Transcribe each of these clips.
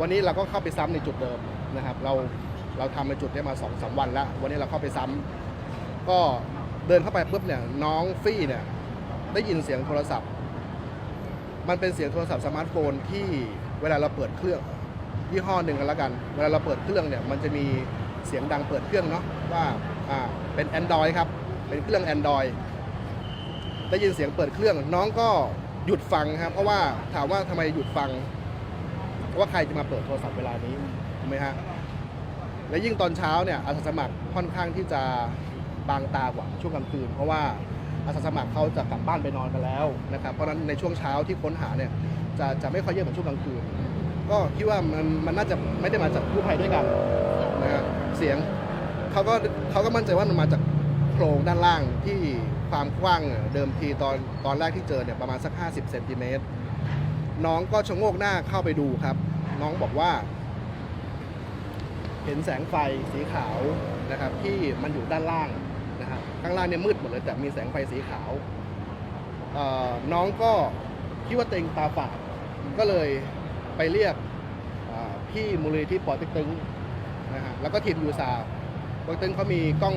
วันนี้เราก็เข้าไปซ้ำในจุดเดิมนะครับเราเราทำในจุดนี้มาสองสามวันแล้ว วันนี้เราเข้าไปซ้ำก็เดินเข้าไปปุ๊บเนี่ยน้องฟี่เนี่ยได้ยินเสียงโทรศัพท์ มันเป็นเสียงโทรศัพท์สมาร์ทโฟนที่เวลาเราเปิดเครื่องยี่ห้อหนึ่งกันแล้วกัน เวลาเราเปิดเครื่องเนี่ยมันจะมีเสียงดังเปิดเครื่องเนาะว่าอ่าเป็น Android ครับเป็นเครื่อง Android ได้ยินเสียงเปิดเครื่อง น้องก็หยุดฟังครับ เพราะว่าถามว่าทำไมหยุดฟัง ว่าใครจะมาเปิดโทรศัพท์เวลานี้ถูกไหมฮะและยิ่งตอนเช้าเนี่ยอาสาสมัครค่อนข้างที่จะบางตากว่าช่วงกลางคืน เพราะว่าอาสาสมัครเขาจะกลับบ้านไปนอนกันแล้วนะครับเพราะฉะนั้นในช่วงเช้าที่ค้นหาเนี่ยจะจะไม่ค่อยเยอะเหมือนช่วงกลางคืน ก็คิดว่ามันมันน่าจะไม่ได้มาจากกู้ภัยด้วยกันนะฮะเสียงเขาก็เขาก็มั่นใจว่ามันมาจากโพรงด้านล่างที่ความกว้างเนี่ยเดิมทีตอนตอนแรกที่เจอเนี่ยประมาณสัก 50เซนติเมตร น้องก็ชะโงกหน้าเข้าไปดูครับ น้องบอกว่า เห็นแสงไฟสีขาวนะครับ ที่มันอยู่ด้านล่างนะครับข้างล่างเนี่ยมืดหมดเลยแต่มีแสงไฟสีขาวน้องก็คิดว่าเต็งตาฝาดก็เลยไปเรียกพี่มูลนิธิปอเต็กตึงนะฮะแล้วก็ทีมยูซาปอเต็กตึงเขามีกล้อง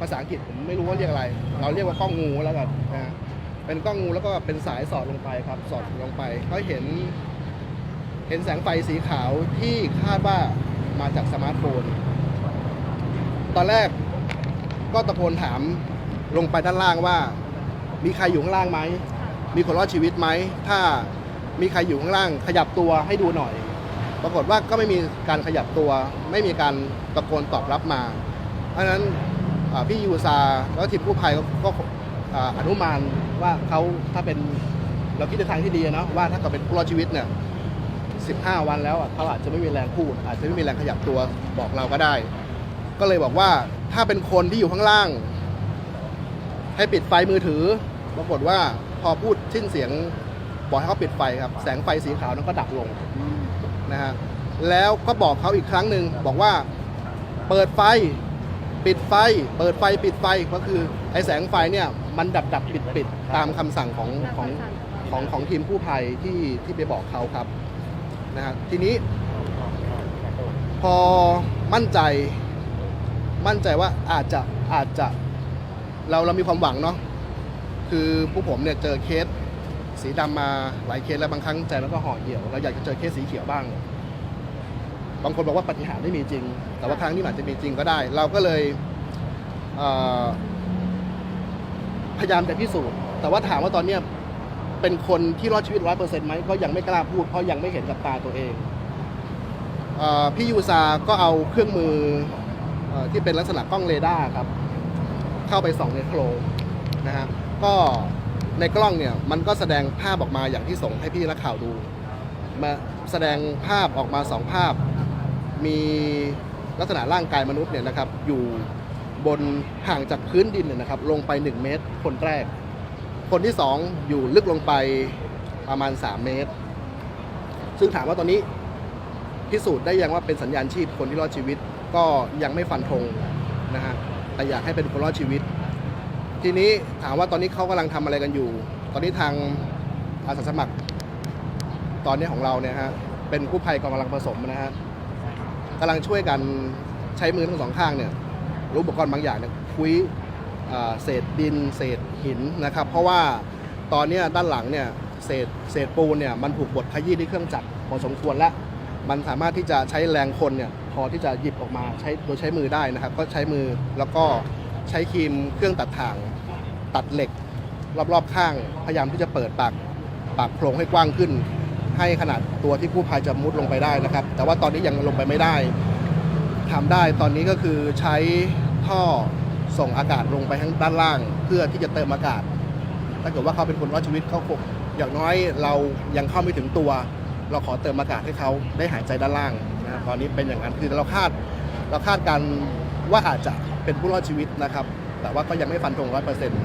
ภาษาอังกฤษผมไม่รู้ว่าเรียกอะไร เราเรียกว่ากล้องงูแล้วกันนะฮะ เป็นกล้องงูแล้วก็เป็นสายสอดลงไปครับ สอดลงไปเขาเห็น เห็นแสงไฟสีขาวที่คาดว่ามาจากสมาร์ทโฟน ตอนแรกก็ตะโกนถามลงไปด้านล่างว่า มีใครอยู่ข้างล่างไหม มีคนรอดชีวิตไหม ถ้ามีใครอยู่ข้างล่าง ขยับตัวให้ดูหน่อย ปรากฏว่าก็ไม่มีการขยับตัว ไม่มีการตะโกนตอบรับมาเพราะฉะนั้นพี่ยูซาแล้วทีมกู้ภัยก็ อนุมานว่าเขาถ้าเป็นเราคิดในทางที่ดีนะว่าถ้าเกิดเป็นผู้รอดชีวิตเนี่ย15 วันแล้วเขาอาจจะไม่มีแรงพูด อาจจะไม่มีแรงขยับตัวบอกเราก็ได้ ก็เลยบอกว่าถ้าเป็นคนที่อยู่ข้างล่าง ให้ปิดไฟมือถือ ปรากฏว่าพอพูดสิ้นเสียงบอกให้เขาปิดไฟครับ แสงไฟสีขาวนั้นก็ดับลงนะฮะแล้วก็บอกเขาอีกครั้งหนึ่งบอกว่าเปิดไฟ ปิดไฟ เปิดไฟปิดไฟก็คือไอ้แสงไฟเนี่ยมันดับดับปิดปิดตามคำสั่งของของของของทีมกู้ภัยที่ที่ไปบอกเขาครับนะฮะทีนี้พอมั่นใจมั่นใจว่าอาจจะอาจจะเราเรามีความหวังเนาะคือผู้ผมเนี่ยเจอเคสสีดำมาหลายเคสแล้วบางครั้งใจแล้วก็ห่อเหี่ยวเราอยากจะเจอเคสสีเขียวบ้าง บางคนบอกว่าปฏิหารไม่มีจริง แต่ว่าครั้งนี้อาจจะมีจริงก็ได้ เราก็เลยเอ่อพยายามจะพิสูจน์ แต่ว่าถามว่าตอนเนี้ยเป็นคนที่รอดชีวิตร้อยเปอร์เซ็นต์ไหมก็ยังไม่กล้าพูดเพราะยังไม่เห็นกับตาตัวเองเออพี่ยูซาก็เอาเครื่องมือเออที่เป็นลักษณะกล้องเรดาร์ครับ เข้าไปส่องในโครงนะฮะก็ในกล้องเนี่ยมันก็แสดงภาพออกมาอย่างที่ส่งให้พี่นักข่าวดู มาแสดงภาพออกมาสองภาพ มีลักษณะร่างกายมนุษย์เนี่ยนะครับอยู่บนห่างจากพื้นดินเนี่ยนะครับลงไป 1 เมตร คนแรก คนที่ 2 อยู่ลึกลงไปประมาณ 3 เมตร ซึ่งถามว่าตอนนี้พิสูจน์ได้ยังว่าเป็นสัญญาณชีพคนที่รอดชีวิตก็ยังไม่ฟันธงนะฮะแต่อยากให้เป็นคนรอดชีวิต ทีนี้ถามว่าตอนนี้เขากำลังทำอะไรกันอยู่ ตอนนี้ทางอาสาสมัคร ตอนนี้ของเราเนี่ยฮะเป็นกู้ภัยกองกำลังผสมนะฮะ กำลังช่วยกันใช้มือทั้งสองข้างเนี่ยรู้อุปกรณ์บางอย่างเนี่ยคุยเศษดิน เศษหินนะครับ เพราะว่าตอนนี้ด้านหลังเนี่ยเศษเศษปูนเนี่ยมันถูกบดขยี้ด้วยเครื่องจักรพอสมควรแล้ว มันสามารถที่จะใช้แรงคนเนี่ยพอที่จะหยิบออกมาใช้โดยใช้มือได้นะครับ ก็ใช้มือแล้วก็ใช้ครีมเครื่องตัดถ่าง ตัดเหล็ก รอบๆข้าง พยายามที่จะเปิดปากปากโพรงให้กว้างขึ้น ให้ขนาดตัวที่กู้ภัยจะมุดลงไปได้นะครับ แต่ว่าตอนนี้ยังลงไปไม่ได้ทำได้ตอนนี้ก็คือใช้ท่อส่งอากาศลงไปทั้งด้านล่าง เพื่อที่จะเติมอากาศ ถ้าเกิดว่าเขาเป็นคนรอดชีวิตเขาคงอย่างน้อยเรายังเข้าไม่ถึงตัว เราขอเติมอากาศให้เขาได้หายใจด้านล่างนะครับตอนนี้เป็นอย่างนั้นคือเราคาดเราคาดการว่าอาจจะเป็นผู้รอดชีวิตนะครับ แต่ว่าก็ยังไม่ฟันธงร้อยเปอร์เซ็นต์